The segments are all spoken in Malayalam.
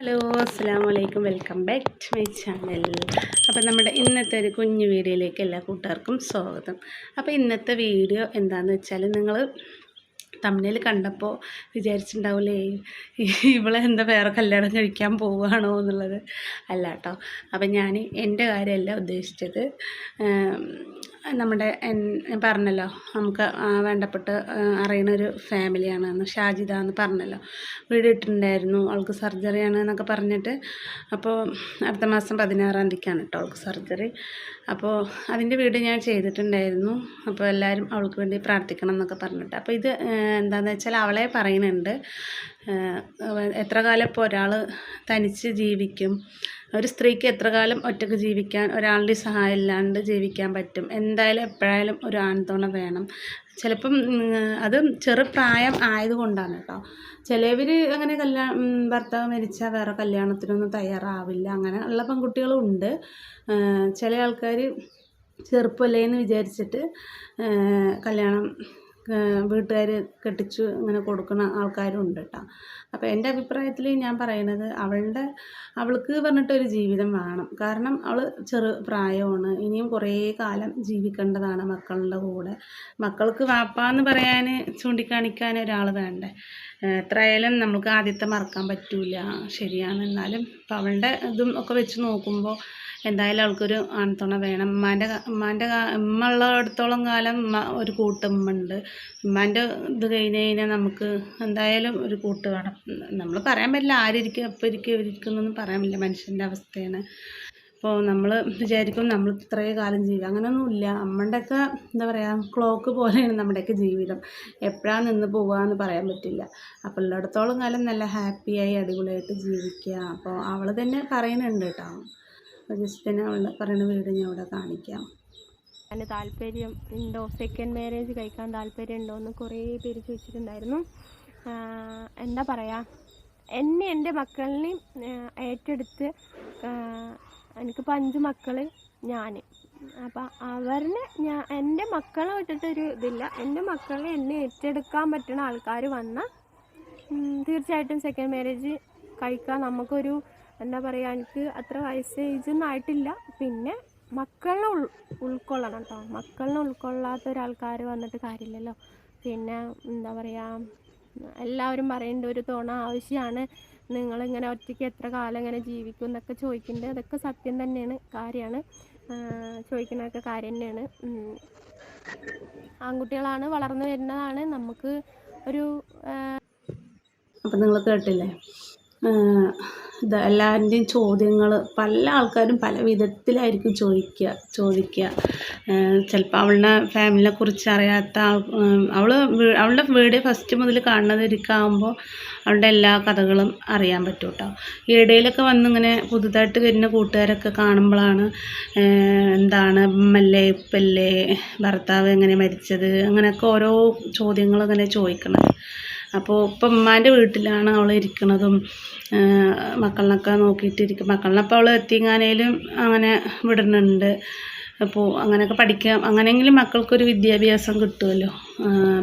ഹലോ അസ്സാം വലൈക്കും welcome back to my channel അപ്പോൾ നമ്മുടെ ഇന്നത്തെ ഒരു കുഞ്ഞു വീഡിയോയിലേക്ക് എല്ലാ കൂട്ടുകാർക്കും സ്വാഗതം. അപ്പോൾ ഇന്നത്തെ വീഡിയോ എന്താണെന്ന് വെച്ചാൽ നിങ്ങൾ തമ്മിൽ കണ്ടപ്പോൾ വിചാരിച്ചിട്ടുണ്ടാവില്ലേ ഇവളെ എന്താ വേറെ കല്യാണം കഴിക്കാൻ പോവുകയാണോ എന്നുള്ളത്. അല്ല കേട്ടോ അപ്പം ഞാൻ എന്റെ കാര്യമല്ല ഉദ്ദേശിച്ചത് നമ്മുടെ പറഞ്ഞല്ലോ നമുക്ക് വേണ്ടപ്പെട്ട് അറിയണ ഒരു ഫാമിലിയാണ് എന്ന് ഷാജിദ എന്ന് പറഞ്ഞല്ലോ. വീട് ഇട്ടിട്ടുണ്ടായിരുന്നു അവൾക്ക് സർജറിയാണ് എന്നൊക്കെ പറഞ്ഞിട്ട്. അപ്പോൾ അടുത്ത മാസം പതിനാറാം തീയതിക്കാണ് കേട്ടോ അവൾക്ക് സർജറി. അപ്പോൾ അതിന്റെ വീട് ഞാൻ ചെയ്തിട്ടുണ്ടായിരുന്നു. അപ്പോൾ എല്ലാവരും അവൾക്ക് വേണ്ടി പ്രാർത്ഥിക്കണം എന്നൊക്കെ പറഞ്ഞിട്ട്. അപ്പോൾ ഇത് എന്താണെന്ന് വെച്ചാൽ അവളെ പറയുന്നുണ്ട് എത്ര കാലം ഇപ്പോൾ ഒരാൾ തനിച്ച് ജീവിക്കും ഒരു സ്ത്രീക്ക് എത്ര കാലം ഒറ്റയ്ക്ക് ജീവിക്കാൻ ഒരാളുടെ സഹായം ഇല്ലാണ്ട് ജീവിക്കാൻ പറ്റും? എന്തായാലും എപ്പോഴായാലും ഒരു ആൺതുണ വേണം. ചിലപ്പം അത് ചെറുപ്രായം ആയതുകൊണ്ടാണ് കേട്ടോ. ചിലവർ അങ്ങനെ കല്യാണം ഭർത്താവ് മരിച്ചാൽ വേറെ കല്യാണത്തിനൊന്നും തയ്യാറാവില്ല. അങ്ങനെ ഉള്ള പെൺകുട്ടികളും ഉണ്ട് ചില ആൾക്കാർ ചെറുപ്പമല്ലേ എന്ന് വിചാരിച്ചിട്ട് കല്യാണം വീട്ടുകാർ കെട്ടിച്ച് ഇങ്ങനെ കൊടുക്കുന്ന ആൾക്കാരും ഉണ്ട് കേട്ടോ അപ്പോൾ എന്റെ അഭിപ്രായത്തിൽ ഞാൻ പറയുന്നത് അവളുടെ അവൾക്ക് പറഞ്ഞിട്ടൊരു ജീവിതം വേണം. കാരണം അവൾ ചെറു പ്രായമാണ്. ഇനിയും കുറേ കാലം ജീവിക്കേണ്ടതാണ് മക്കളുടെ കൂടെ. മക്കൾക്ക് വാപ്പാന്ന് പറയാൻ ചൂണ്ടിക്കാണിക്കാൻ ഒരാൾ വേണ്ടേ. എത്രയായാലും നമുക്ക് ആദ്യത്തെ മറക്കാൻ പറ്റില്ല ശരിയാണ് എന്നാലും അവളുടെ ഇതും ഒക്കെ വെച്ച് നോക്കുമ്പോൾ എന്തായാലും അവൾക്കൊരു ആൺതുണ വേണം. ഉമ്മാന്റെ ഉമ്മാന്റെ ഉമ്മ ഉള്ളിടത്തോളം കാലം ഉമ്മ ഒരു കൂട്ടുമ്മുണ്ട് ഉമ്മാന്റെ ഇത് കഴിഞ്ഞ് കഴിഞ്ഞാൽ നമുക്ക് എന്തായാലും ഒരു കൂട്ട് വേണം. നമ്മൾ പറയാൻ പറ്റില്ല ആരിക്കും എപ്പോൾ ഇരിക്കും ഇവരിക്കുന്നൊന്നും പറയാൻ പറ്റില്ല. മനുഷ്യന്റെ അവസ്ഥയാണ്. അപ്പോൾ നമ്മൾ വിചാരിക്കും നമ്മൾ ഇത്രയും കാലം ജീവിക്കും അങ്ങനെയൊന്നുമില്ല നമ്മുടെയൊക്കെ എന്താ പറയുക ക്ലോക്ക് പോലെയാണ് നമ്മുടെയൊക്കെ ജീവിതം. എപ്പോഴാണ് നിന്ന് പോവുകയെന്ന് പറയാൻ പറ്റില്ല. അപ്പോൾ ഉള്ളിടത്തോളം കാലം നല്ല ഹാപ്പിയായി അടിപൊളിയായിട്ട് ജീവിക്കുക അപ്പോൾ അവൾ തന്നെ പറയുന്നുണ്ട് കേട്ടോ. അപ്പോൾ ജസ്റ്റ് തന്നെ അവളുടെ പറയുന്ന വീട് ഞാൻ ഇവിടെ കാണിക്കാം. അതിന് താല്പര്യം ഉണ്ടോ? സെക്കൻഡ് മാരേജ് കഴിക്കാൻ താല്പര്യം ഉണ്ടോ എന്ന് കുറേ പേര് ചോദിച്ചിട്ടുണ്ടായിരുന്നു. എന്താ പറയുക എന്നെ എന്റെ മക്കളിനെയും ഏറ്റെടുത്ത് എനിക്ക് എനിക്കിപ്പോൾ അഞ്ച് മക്കൾ ഞാൻ അപ്പം അവരിന് ഞാൻ എന്റെ മക്കളെ വിട്ടിട്ടൊരു ഇതില്ല. എന്റെ മക്കളെ എന്നെ ഏറ്റെടുക്കാൻ പറ്റുന്ന ആൾക്കാർ വന്നാൽ തീർച്ചയായിട്ടും സെക്കൻഡ് മാരേജ് കഴിക്കാൻ നമുക്കൊരു എന്താ പറയുക എനിക്ക് അത്ര വയസ്സ് ഏജൊന്നും ആയിട്ടില്ല. പിന്നെ മക്കളെ ഉൾ ഉൾക്കൊള്ളണം കേട്ടോ മക്കളെ ഉൾക്കൊള്ളാത്ത ഒരാൾക്കാർ വന്നിട്ട് കാര്യമില്ലല്ലോ. പിന്നെ എന്താ പറയുക എല്ലാവരും പറയേണ്ട ഒരു തോണ ആവശ്യമാണ് നിങ്ങളിങ്ങനെ ഒറ്റയ്ക്ക് എത്ര കാലം ഇങ്ങനെ ജീവിക്കും എന്നൊക്കെ ചോദിക്കുന്നുണ്ട് അതൊക്കെ സത്യം തന്നെയാണ് കാര്യമാണ്. ചോദിക്കുന്നതൊക്കെ കാര്യം തന്നെയാണ്. ആൺകുട്ടികളാണ് വളർന്നു വരുന്നതാണ്. നമുക്ക് ഒരു അപ്പം നിങ്ങൾ കേട്ടില്ലേ? എല്ലാവരുടെയും ചോദ്യങ്ങൾ പല ആൾക്കാരും പല വിധത്തിലായിരിക്കും ചോദിക്കുക ചോദിക്കുക ചിലപ്പോൾ അവളുടെ ഫാമിലിനെ കുറിച്ച് അറിയാത്ത അവൾ അവളുടെ വീഡിയോ ഫസ്റ്റ് മുതൽ കാണുന്നതിരിക്കാകുമ്പോൾ അവളുടെ എല്ലാ കഥകളും അറിയാൻ പറ്റും കേട്ടോ ഇടയിലൊക്കെ വന്നിങ്ങനെ പുതുതായിട്ട് വരുന്ന കൂട്ടുകാരൊക്കെ കാണുമ്പോഴാണ് എന്താണ് ഉമ്മല്ലേ ഉപ്പല്ലേ ഭർത്താവ് എങ്ങനെ മരിച്ചത് അങ്ങനെയൊക്കെ ഓരോ ചോദ്യങ്ങൾ ഇങ്ങനെ ചോദിക്കണത്. അപ്പോൾ ഇപ്പം ഉമ്മാന്റെ വീട്ടിലാണ് അവൾ ഇരിക്കണതും മക്കളിനൊക്കെ നോക്കിയിട്ടിരിക്കും മക്കളിനപ്പോൾ അവൾ എത്തിങ്ങാനേലും അങ്ങനെ വിടുന്നുണ്ട് അപ്പോൾ അങ്ങനെയൊക്കെ പഠിക്കാം. അങ്ങനെയെങ്കിലും മക്കൾക്കൊരു വിദ്യാഭ്യാസം കിട്ടുമല്ലോ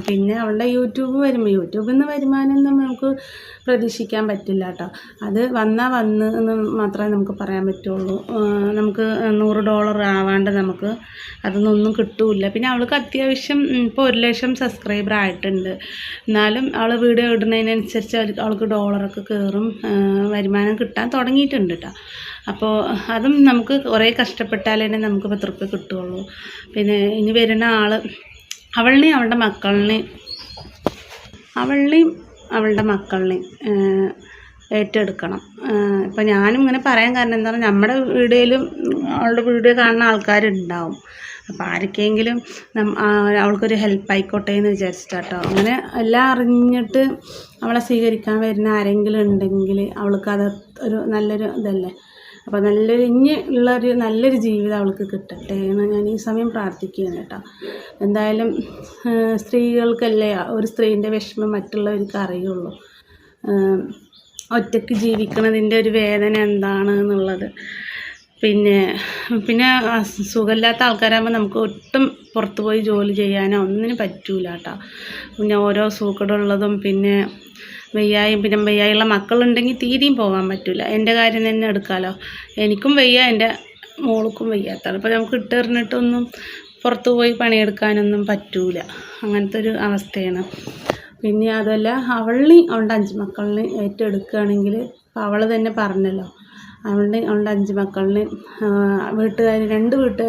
പിന്നെ അവളുടെ യൂട്യൂബ് വരുമ്പോൾ യൂട്യൂബിൽ നിന്ന് വരുമാനമൊന്നും നമുക്ക് പ്രതീക്ഷിക്കാൻ പറ്റില്ല കേട്ടോ അത് വന്നാൽ വന്ന് എന്ന് മാത്രമേ നമുക്ക് പറയാൻ പറ്റുള്ളൂ. നമുക്ക് നൂറ് ഡോളർ ആവാണ്ട് നമുക്ക് അതൊന്നും കിട്ടൂല പിന്നെ അവൾക്ക് അത്യാവശ്യം ഇപ്പോൾ ഒരു ലക്ഷം സബ്സ്ക്രൈബർ ആയിട്ടുണ്ട്. എന്നാലും അവൾ വീഡിയോ ഇടുന്നതിനനുസരിച്ച് അവൾക്ക് ഡോളറൊക്കെ കയറും വരുമാനം കിട്ടാൻ തുടങ്ങിയിട്ടുണ്ട് കേട്ടോ അപ്പോൾ അതും നമുക്ക് കുറേ കഷ്ടപ്പെട്ടാലേ നമുക്ക് പത്ത് റുപ്യ കിട്ടുകയുള്ളൂ പിന്നെ ഇനി വരുന്ന ആൾ അവളിനെയും അവളുടെ മക്കളിനെയും അവളിനെയും അവളുടെ മക്കളിനെയും ഏറ്റെടുക്കണം. ഇപ്പം ഞാനും ഇങ്ങനെ പറയാൻ കാരണം എന്താ പറയുക നമ്മുടെ വീഡിയോയിലും അവളുടെ വീഡിയോ കാണുന്ന ആൾക്കാരുണ്ടാവും. അപ്പോൾ ആർക്കെങ്കിലും അവൾക്കൊരു ഹെൽപ്പ് ആയിക്കോട്ടെ എന്ന് വിചാരിച്ചിട്ടാട്ടോ. അങ്ങനെ എല്ലാം അറിഞ്ഞിട്ട് അവളെ സ്വീകരിക്കാൻ വരുന്ന ആരെങ്കിലും ഉണ്ടെങ്കിൽ അവൾക്ക് ഒരു നല്ലൊരു ഇതല്ലേ? അപ്പോൾ നല്ലൊരു ഇനി ഉള്ളൊരു നല്ലൊരു ജീവിതം അവൾക്ക് കിട്ടട്ടെ എന്ന് ഞാൻ ഈ സമയം പ്രാർത്ഥിക്കുകയാണ് കേട്ടോ. എന്തായാലും സ്ത്രീകൾക്കല്ലേ ഒരു സ്ത്രീന്റെ വിഷമം മറ്റുള്ളവർക്ക് അറിയുള്ളൂ. ഒറ്റയ്ക്ക് ജീവിക്കുന്നതിന്റെ ഒരു വേദന എന്താണ് എന്നുള്ളത്. പിന്നെ പിന്നെ സുഖമില്ലാത്ത ആൾക്കാരാകുമ്പോൾ നമുക്ക് ഒട്ടും പുറത്തു പോയി ജോലി ചെയ്യാനോ ഒന്നിനും പറ്റൂല കേട്ടോ. പിന്നെ ഓരോ സൂക്കടുള്ളതും പിന്നെ വയ്യായും പിന്നെ വയ്യായുള്ള മക്കളുണ്ടെങ്കിൽ തീരെയും പോകാൻ പറ്റില്ല എന്റെ കാര്യം തന്നെ എടുക്കാമല്ലോ എനിക്കും വയ്യ എന്റെ മോൾക്കും വയ്യാത്താണ് അപ്പോൾ നമുക്ക് ഇട്ടെറിഞ്ഞിട്ടൊന്നും പുറത്ത് പോയി പണിയെടുക്കാനൊന്നും പറ്റൂല. അങ്ങനത്തെ ഒരു അവസ്ഥയാണ്. പിന്നെ അതല്ല അവളിനെ അവളുടെ അഞ്ച് മക്കളിനെ ഏറ്റെടുക്കുകയാണെങ്കിൽ അവൾ തന്നെ പറഞ്ഞല്ലോ. അവളുടെ അവളുടെ അഞ്ച് മക്കളിന് വീട്ടുകാർ രണ്ട് വീട്ട്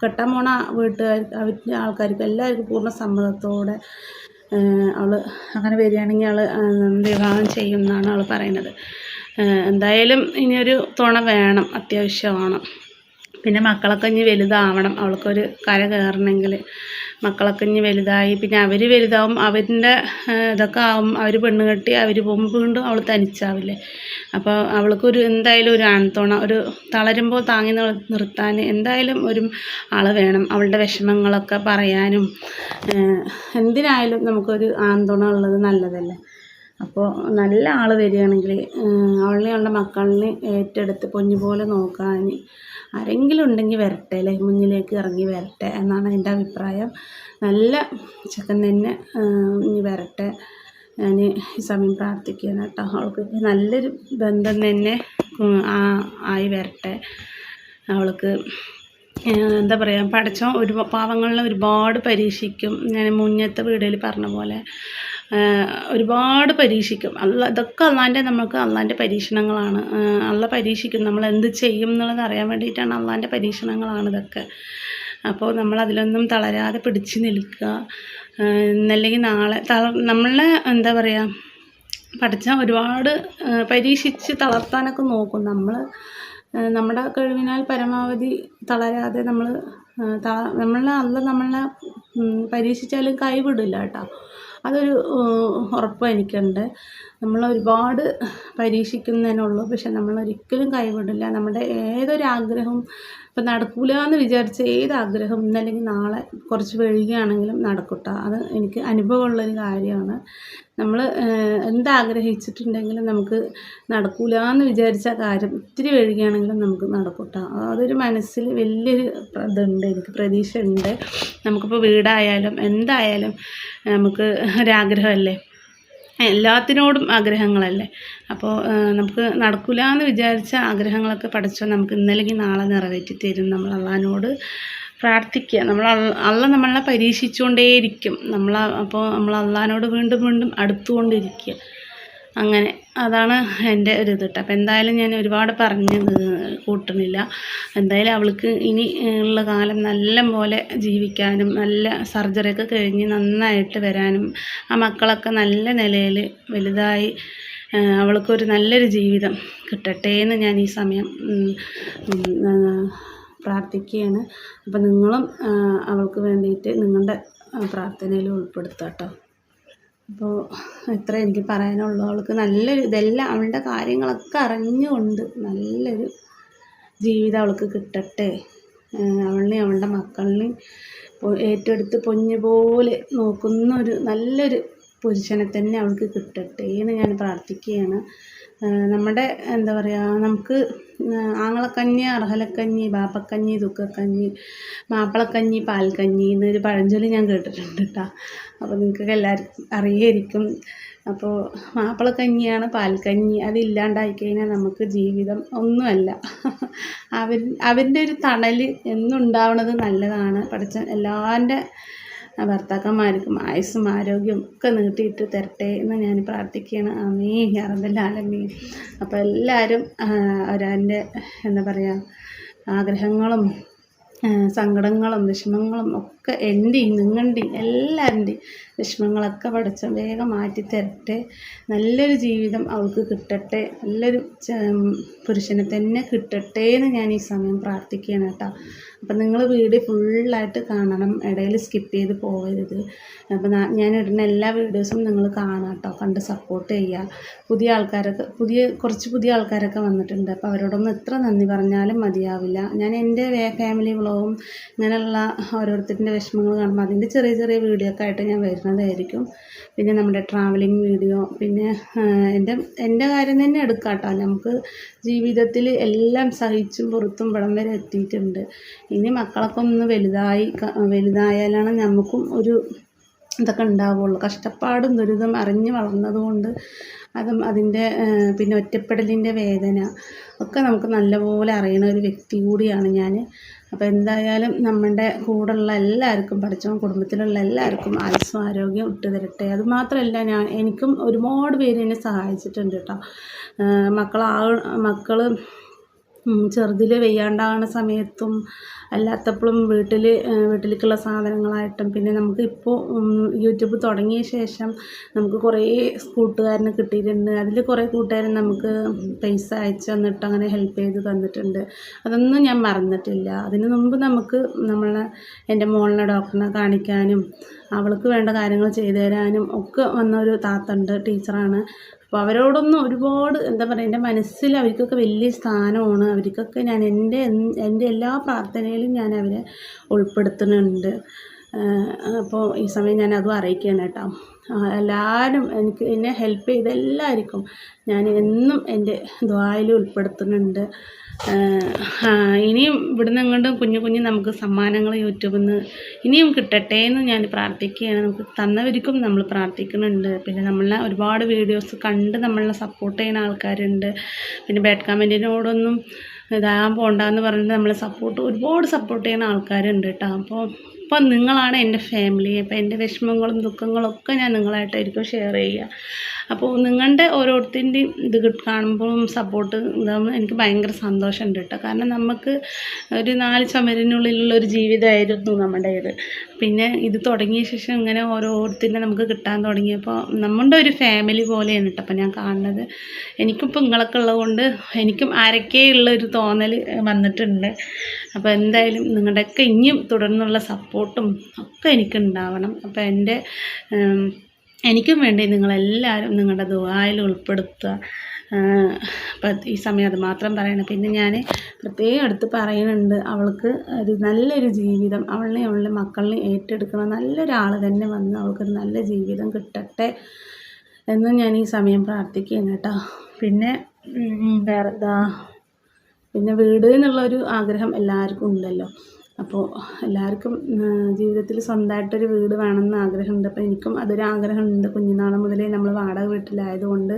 കെട്ടാൻ പോണ വീട്ടുകാർ അവരുടെ ആൾക്കാർക്ക് എല്ലാവർക്കും പൂർണ സമ്മതത്തോടെ അവൾ അങ്ങനെ വരികയാണെങ്കിൽ അവൾ വിവാഹം ചെയ്യും എന്നാണ് അവൾ പറയുന്നത് എന്തായാലും ഇനിയൊരു തുണ വേണം അത്യാവശ്യമാണ്. പിന്നെ മക്കളൊക്കെ ഇനി വലുതാവണം. അവൾക്കൊരു കര കയറണമെങ്കിൽ മക്കളൊക്കെ ഇനി വലുതായി. പിന്നെ അവർ വലുതാവും അവരിന്റെ ഇതൊക്കെ ആവും. അവർ പെണ്ണ് കെട്ടി അവർ പോകുമ്പോൾ വീണ്ടും അവൾ തനിച്ചാവില്ലേ. അപ്പോൾ അവൾക്കൊരു എന്തായാലും ഒരു ആൺതുണ ഒരു തളരുമ്പോൾ താങ്ങി നിർ- നിർത്താൻ എന്തായാലും ഒരു ആൾ വേണം. അവളുടെ വിഷമങ്ങളൊക്കെ പറയാനും എന്തിനായാലും നമുക്കൊരു ആന്തോണ ഉള്ളത് നല്ലതല്ലേ. അപ്പോൾ നല്ല ആൾ വരികയാണെങ്കിൽ അവളെ അവളുടെ മക്കളിനെ ഏറ്റെടുത്ത് പൊന്നു പോലെ നോക്കാൻ ആരെങ്കിലും ഉണ്ടെങ്കിൽ വരട്ടെ അല്ലേ? മുന്നിലേക്ക് ഇറങ്ങി വരട്ടെ എന്നാണ് എന്റെ അഭിപ്രായം. നല്ല ചെക്കൻ തന്നെ ഇനി വരട്ടെ. ഞാൻ ഈ സമയം പ്രാർത്ഥിക്കുകയാണ് കേട്ടോ. അവൾക്ക് നല്ലൊരു ബന്ധം തന്നെ ആയി വരട്ടെ. അവൾക്ക് എന്താ പറയുക പഠിച്ചോ ഒരു പാവങ്ങളിൽ ഒരുപാട് പരീക്ഷിക്കും. ഞാൻ മുന്നത്തെ വീഡിയോയിൽ പറഞ്ഞ പോലെ ഒരുപാട് പരീക്ഷിക്കും. അല്ല ഇതൊക്കെ അള്ളാന്റെ നമുക്ക് അള്ളാന്റെ പരീക്ഷണങ്ങളാണ്. അള്ള പരീക്ഷിക്കും. നമ്മൾ എന്ത് ചെയ്യും എന്നുള്ളത് അറിയാൻ വേണ്ടിയിട്ടാണ് അള്ളാന്റെ പരീക്ഷണങ്ങളാണ് ഇതൊക്കെ. അപ്പോൾ നമ്മൾ അതിലൊന്നും തളരാതെ പിടിച്ച് നിൽക്കുക. എന്നല്ലെങ്കിൽ നാളെ തള നമ്മളെ എന്താ പറയുക പഠിച്ച ഒരുപാട് പരീക്ഷിച്ച് തളർത്താനൊക്കെ നോക്കും. നമ്മൾ നമ്മുടെ കഴിവിനാൽ പരമാവധി തളരാതെ നമ്മൾ നമ്മളെ അല്ല നമ്മളെ പരീക്ഷിച്ചാലും കൈവിടില്ല കേട്ടോ. അതൊരു ഉറപ്പ് എനിക്കുണ്ട്. നമ്മൾ ഒരുപാട് പരീക്ഷിക്കുന്നതിനുള്ളൂ. പക്ഷെ നമ്മൾ ഒരിക്കലും കൈവിടില്ല. നമ്മുടെ ഏതൊരാഗ്രഹവും ഇപ്പം നടക്കൂല എന്ന് വിചാരിച്ച ഏത് ആഗ്രഹം ഇന്നല്ലെങ്കിൽ നാളെ കുറച്ച് വൈകുകയാണെങ്കിലും നടക്കട്ട. അത് എനിക്ക് അനുഭവമുള്ളൊരു കാര്യമാണ്. നമ്മൾ എന്താഗ്രഹിച്ചിട്ടുണ്ടെങ്കിലും നമുക്ക് നടക്കൂല എന്ന് വിചാരിച്ച കാര്യം ഇത്തിരി വഴുകയാണെങ്കിലും നമുക്ക് നടക്കൂട്ട. അതൊരു മനസ്സിൽ വലിയൊരു ഇതുണ്ട് എനിക്ക് പ്രതീക്ഷ ഉണ്ട് നമുക്കിപ്പോൾ വീടായാലും എന്തായാലും നമുക്ക് ഒരാഗ്രഹമല്ലേ? എല്ലാത്തിനോടും ആഗ്രഹങ്ങളല്ലേ? അപ്പോൾ നമുക്ക് നടക്കില്ല എന്ന് വിചാരിച്ച ആഗ്രഹങ്ങളൊക്കെ പഠിച്ചോ നമുക്ക് ഇന്നല്ലെങ്കിൽ നാളെ നിറവേറ്റി തരും നമ്മൾ അള്ളഹാനോട്. പ്രാർത്ഥിക്കുക. നമ്മൾ അള്ള- നമ്മളെ പരീക്ഷിച്ചുകൊണ്ടേയിരിക്കും. നമ്മൾ അപ്പോൾ നമ്മൾ അള്ളഹാനോട് വീണ്ടും വീണ്ടും അടുത്തുകൊണ്ടിരിക്കുക. അങ്ങനെ അതാണ് എന്റെ ഒരു ഇത് അപ്പോൾ എന്തായാലും ഞാൻ ഒരുപാട് പറഞ്ഞ് കൂട്ടുന്നില്ല. എന്തായാലും അവൾക്ക് ഇനി ഉള്ള കാലം നല്ല പോലെ ജീവിക്കാനും നല്ല സർജറിയൊക്കെ കഴിഞ്ഞ് നന്നായിട്ട് വരാനും ആ മക്കളൊക്കെ നല്ല നിലയിൽ വലുതായി അവൾക്കൊരു നല്ലൊരു ജീവിതം കിട്ടട്ടെ എന്ന് ഞാൻ ഈ സമയം പ്രാർത്ഥിക്കുകയാണ്. അപ്പോൾ നിങ്ങളും അവൾക്ക് വേണ്ടിയിട്ട് നിങ്ങളുടെ പ്രാർത്ഥനയിൽ ഉൾപ്പെടുത്തുക കേട്ടോ. അപ്പോൾ ഇത്ര എനിക്ക് പറയാനുള്ളൂ. അവൾക്ക് നല്ലൊരു ഇതെല്ലാം അവളുടെ കാര്യങ്ങളൊക്കെ അറിഞ്ഞുകൊണ്ട് നല്ലൊരു ജീവിതം അവൾക്ക് കിട്ടട്ടെ. അവളിനെയും അവളുടെ മക്കളിനെയും ഏറ്റെടുത്ത് പൊഞ്ഞ് പോലെ നോക്കുന്ന ഒരു നല്ലൊരു പുരുഷനെ തന്നെ അവൾക്ക് കിട്ടട്ടെ എന്ന് ഞാൻ പ്രാർത്ഥിക്കുകയാണ്. നമ്മുടെ എന്താ പറയുക നമുക്ക് ആങ്ങളക്കഞ്ഞി അർഹലക്കഞ്ഞി ബാപ്പക്കഞ്ഞി ദുഃഖക്കഞ്ഞി മാപ്പിളക്കഞ്ഞി പാൽക്കഞ്ഞി എന്നൊരു പഴഞ്ചൊല്ലി ഞാൻ കേട്ടിട്ടുണ്ട് കേട്ടോ അപ്പോൾ നിങ്ങൾക്കൊക്കെ എല്ലാവർക്കും അറിയായിരിക്കും. അപ്പോൾ മാപ്പിളക്കഞ്ഞിയാണ് പാൽക്കഞ്ഞി. അതില്ലാണ്ടായി കഴിഞ്ഞാൽ നമുക്ക് ജീവിതം ഒന്നുമല്ല. അവർ അവരുടെ ഒരു തണൽ എന്നുണ്ടാവണത് നല്ലതാണ്. പഠിച്ച എല്ലാന്റെ ഭർത്താക്കന്മാർക്കും ആയുസ്സും ആരോഗ്യവും ഒക്കെ നീട്ടിയിട്ട് തരട്ടെ എന്ന് ഞാൻ പ്രാർത്ഥിക്കുകയാണ്. അമീ അറബല്ലാലമീ അപ്പോൾ എല്ലാവരും അവരന്റെ എന്താ പറയുക ആഗ്രഹങ്ങളും സങ്കടങ്ങളും വിഷമങ്ങളും ഒക്കെ എന്റെയും നിങ്ങളുടെയും എല്ലാവരുടെയും വിഷമങ്ങളൊക്കെ പഠിച്ച വേഗം മാറ്റി തരട്ടെ. നല്ലൊരു ജീവിതം അവൾക്ക് കിട്ടട്ടെ. നല്ലൊരു പുരുഷനെ തന്നെ കിട്ടട്ടെ എന്ന് ഞാൻ ഈ സമയം പ്രാർത്ഥിക്കുകയാണ് കേട്ടോ. അപ്പം നിങ്ങൾ വീഡിയോ ഫുള്ളായിട്ട് കാണണം. ഇടയിൽ സ്കിപ്പ് ചെയ്ത് പോകരുത് അപ്പം ഞാൻ ഇടുന്ന എല്ലാ വീഡിയോസും നിങ്ങൾ കാണാം കേട്ടോ. കണ്ട് സപ്പോർട്ട് ചെയ്യുക പുതിയ ആൾക്കാരൊക്കെ പുതിയ കുറച്ച് പുതിയ ആൾക്കാരൊക്കെ വന്നിട്ടുണ്ട്. അപ്പോൾ അവരോടൊന്നും എത്ര നന്ദി പറഞ്ഞാലും മതിയാവില്ല. ഞാൻ എന്റെ ഫാമിലി ഇങ്ങനെയുള്ള ഓരോരുത്തരുടെ വിഷമങ്ങൾ കാണുമ്പോൾ അതിന്റെ ചെറിയ ചെറിയ വീഡിയോ ഒക്കെ ആയിട്ട് ഞാൻ വരുന്നതായിരിക്കും. പിന്നെ നമ്മുടെ ട്രാവലിംഗ് വീഡിയോ പിന്നെ എന്റെ എന്റെ കാര്യം തന്നെ എടുക്കാട്ടോ കേട്ടോ. നമുക്ക് ജീവിതത്തിൽ എല്ലാം സഹിച്ചും പുറത്തും ഇവിടം വരെ എത്തിയിട്ടുണ്ട്. ഇനി മക്കളൊക്കെ ഒന്ന് വലുതായി വലുതായാലാണ് നമുക്കും ഒരു ഇതൊക്കെ ഉണ്ടാവുള്ളൂ. കഷ്ടപ്പാടും ദുരിതം അറിഞ്ഞ് വളർന്നതുകൊണ്ട് അതും അതിന്റെ പിന്നെ ഒറ്റപ്പെടലിന്റെ വേദന ഒക്കെ നമുക്ക് നല്ലപോലെ അറിയണ ഒരു വ്യക്തി കൂടിയാണ് ഞാൻ അപ്പോൾ എന്തായാലും നമ്മുടെ കൂടെയുള്ള എല്ലാവർക്കും പഠിച്ചോ കുടുംബത്തിലുള്ള എല്ലാവർക്കും ആയുസ്സും ആരോഗ്യം ഇട്ട് തരട്ടെ അത് മാത്രമല്ല ഞാൻ എനിക്കും ഒരുപാട് പേര് എന്നെ സഹായിച്ചിട്ടുണ്ട് കേട്ടോ മക്കളാ മക്കൾ ചെറുതിൽ വെയ്യാണ്ടാകുന്ന സമയത്തും അല്ലാത്തപ്പോഴും വീട്ടിൽ വീട്ടിലേക്കുള്ള സാധനങ്ങളായിട്ടും പിന്നെ നമുക്ക് ഇപ്പോൾ യൂട്യൂബ് തുടങ്ങിയ ശേഷം നമുക്ക് കുറേ കൂട്ടുകാരനെ കിട്ടിയിട്ടുണ്ട്. അതിൽ കുറേ കൂട്ടുകാരൻ നമുക്ക് പൈസ അയച്ചു തന്നിട്ട് അങ്ങനെ ഹെൽപ്പ് ചെയ്ത് തന്നിട്ടുണ്ട്. അതൊന്നും ഞാൻ മറന്നിട്ടില്ല. അതിന് മുമ്പ് നമുക്ക് നമ്മളെ എന്റെ മോളിനെ ഡോക്ടറിനെ കാണിക്കാനും അവൾക്ക് വേണ്ട കാര്യങ്ങൾ ചെയ്തു തരാനും ഒക്കെ വന്ന ഒരു താത്തണ്ട് ടീച്ചറാണ്. അപ്പോൾ അവരോടൊന്നും ഒരുപാട് എന്താ പറയുക എന്റെ മനസ്സിൽ അവർക്കൊക്കെ വലിയ സ്ഥാനമാണ്. അവർക്കൊക്കെ ഞാൻ എന്റെ എന്റെ എല്ലാ പ്രാർത്ഥനയിലും ഞാൻ അവരെ ഉൾപ്പെടുത്തുന്നുണ്ട്. അപ്പോൾ ഈ സമയം ഞാൻ അതും അറിയിക്കുകയാണ് കേട്ടോ. എല്ലാവരും എനിക്ക് എന്നെ ഹെൽപ്പ് ചെയ്ത എല്ലാവർക്കും ഞാൻ എന്നും എന്റെ ദ്വായിൽ ഉൾപ്പെടുത്തുന്നുണ്ട്. ഇനിയും ഇവിടുന്ന് അങ്ങോട്ടും കുഞ്ഞു കുഞ്ഞു നമുക്ക് സമ്മാനങ്ങൾ യൂട്യൂബിൽ നിന്ന് ഇനിയും കിട്ടട്ടെ എന്ന് ഞാൻ പ്രാർത്ഥിക്കുകയാണ്. നമുക്ക് തന്നവർക്കും നമ്മൾ പ്രാർത്ഥിക്കുന്നുണ്ട്. പിന്നെ നമ്മളെ ഒരുപാട് വീഡിയോസ് കണ്ട് നമ്മളെ സപ്പോർട്ട് ചെയ്യുന്ന ആൾക്കാരുണ്ട്. പിന്നെ ബാഡ് കമന്റിനോടൊന്നും ഇതാകാൻ പോണ്ടെന്ന് പറഞ്ഞിട്ട് നമ്മളെ സപ്പോർട്ട് ഒരുപാട് സപ്പോർട്ട് ചെയ്യുന്ന ആൾക്കാരുണ്ട് കേട്ടോ. അപ്പോൾ ഇപ്പം നിങ്ങളാണ് എന്റെ ഫാമിലി അപ്പോൾ എന്റെ വിഷമങ്ങളും ദുഃഖങ്ങളും ഒക്കെ ഞാൻ നിങ്ങളായിട്ടായിരിക്കും ഷെയർ ചെയ്യുക. അപ്പോൾ നിങ്ങളുടെ ഓരോരുത്തരുടെയും ഇത് കാണുമ്പോൾ സപ്പോർട്ട് ഇതാകുമ്പോൾ എനിക്ക് ഭയങ്കര സന്തോഷമുണ്ട് കേട്ടോ കാരണം നമുക്ക് ഒരു നാല് ചുമരിനുള്ളിലുള്ള ഒരു ജീവിതമായിരുന്നു നമ്മുടെ ഇത്. പിന്നെ ഇത് തുടങ്ങിയ ശേഷം ഇങ്ങനെ ഓരോരുത്തരുടെ നമുക്ക് കിട്ടാൻ തുടങ്ങിയപ്പോൾ നമ്മുടെ ഒരു ഫാമിലി പോലെയാണ് കേട്ടോ അപ്പോൾ ഞാൻ കാണുന്നത്. എനിക്കിപ്പോൾ നിങ്ങളൊക്കെ ഉള്ളതുകൊണ്ട് എനിക്കും ആരൊക്കെ ഉള്ള ഒരു തോന്നൽ വന്നിട്ടുണ്ട്. അപ്പോൾ എന്തായാലും നിങ്ങളുടെയൊക്കെ ഇനിയും തുടർന്നുള്ള സപ്പോർട്ടും ഒക്കെ എനിക്കുണ്ടാവണം അപ്പോൾ എന്റെ എനിക്കും വേണ്ടി നിങ്ങളെല്ലാവരും നിങ്ങളുടെ ദുബായിൽ ഉൾപ്പെടുത്തുക. അപ്പം ഈ സമയം അത് മാത്രം പറയണം. പിന്നെ ഞാൻ പ്രത്യേകം എടുത്ത് പറയുന്നുണ്ട്. അവൾക്ക് ഒരു നല്ലൊരു ജീവിതം അവളെ അവളുടെ മക്കളിനെ ഏറ്റെടുക്കുന്ന നല്ലൊരാൾ തന്നെ വന്ന് അവൾക്കൊരു നല്ല ജീവിതം കിട്ടട്ടെ എന്ന് ഞാൻ ഈ സമയം പ്രാർത്ഥിക്കുകയാണ് കേട്ടോ. പിന്നെ വേറെന്താ? പിന്നെ വീട് എന്നുള്ളൊരു ആഗ്രഹം എല്ലാവർക്കും ഉണ്ടല്ലോ. അപ്പോൾ എല്ലാവർക്കും ജീവിതത്തിൽ സ്വന്തമായിട്ടൊരു വീട് വേണമെന്ന് ആഗ്രഹമുണ്ട്. അപ്പോൾ എനിക്കും അതൊരു ആഗ്രഹമുണ്ട്. കുഞ്ഞുനാൾ മുതലേ നമ്മൾ വാടക വീട്ടിലായതുകൊണ്ട്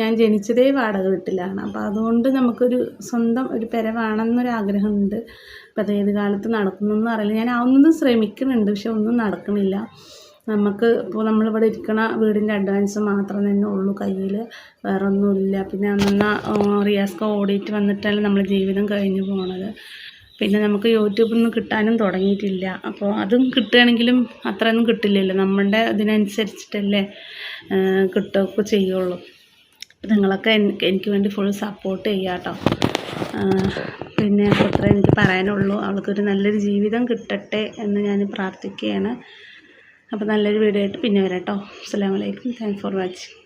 ഞാൻ ജനിച്ചതേ വാടക വീട്ടിലാണ്. അപ്പോൾ അതുകൊണ്ട് നമുക്കൊരു സ്വന്തം ഒരു പെര വേണമെന്നൊരാഗ്രഹമുണ്ട് അപ്പോൾ അത് ഏത് കാലത്ത് നടക്കുന്നൊന്നും അറിയില്ല. ഞാൻ ഒന്നും ശ്രമിക്കുന്നുണ്ട്. പക്ഷെ ഒന്നും നടക്കണില്ല നമുക്ക് ഇപ്പോൾ നമ്മളിവിടെ ഇരിക്കണ വീടിന്റെ അഡ്വാൻസ് മാത്രം തന്നെ ഉള്ളൂ കയ്യിൽ. വേറെ ഒന്നുമില്ല പിന്നെ അന്നാ റിയാസ്ക ഓടിയിട്ട് വന്നിട്ടാണ് നമ്മൾ ജീവിതം കഴിഞ്ഞു പോണത്. പിന്നെ നമുക്ക് യൂട്യൂബിൽ നിന്ന് കിട്ടാനും തുടങ്ങിയിട്ടില്ല. അപ്പോൾ അതും കിട്ടുകയാണെങ്കിലും അത്രയൊന്നും കിട്ടില്ലല്ലോ. നമ്മളുടെ ഇതിനനുസരിച്ചിട്ടല്ലേ ആ, കിട്ടുകയൊക്കെ ചെയ്യുള്ളൂ. അപ്പോൾ നിങ്ങളൊക്കെ എനിക്ക് വേണ്ടി ഫുൾ സപ്പോർട്ട് ചെയ്യുക കേട്ടോ. പിന്നെ അത്രേ എനിക്ക് പറയാനുള്ളൂ. അവൾക്കൊരു നല്ലൊരു ജീവിതം കിട്ടട്ടെ എന്ന് ഞാൻ പ്രാർത്ഥിക്കുകയാണ്. അപ്പോൾ നല്ലൊരു വീഡിയോ ആയിട്ട് പിന്നെ വരാം കേട്ടോ. അസ്സാം വലൈക്കും താങ്ക്സ് ഫോർ വാച്ചിങ്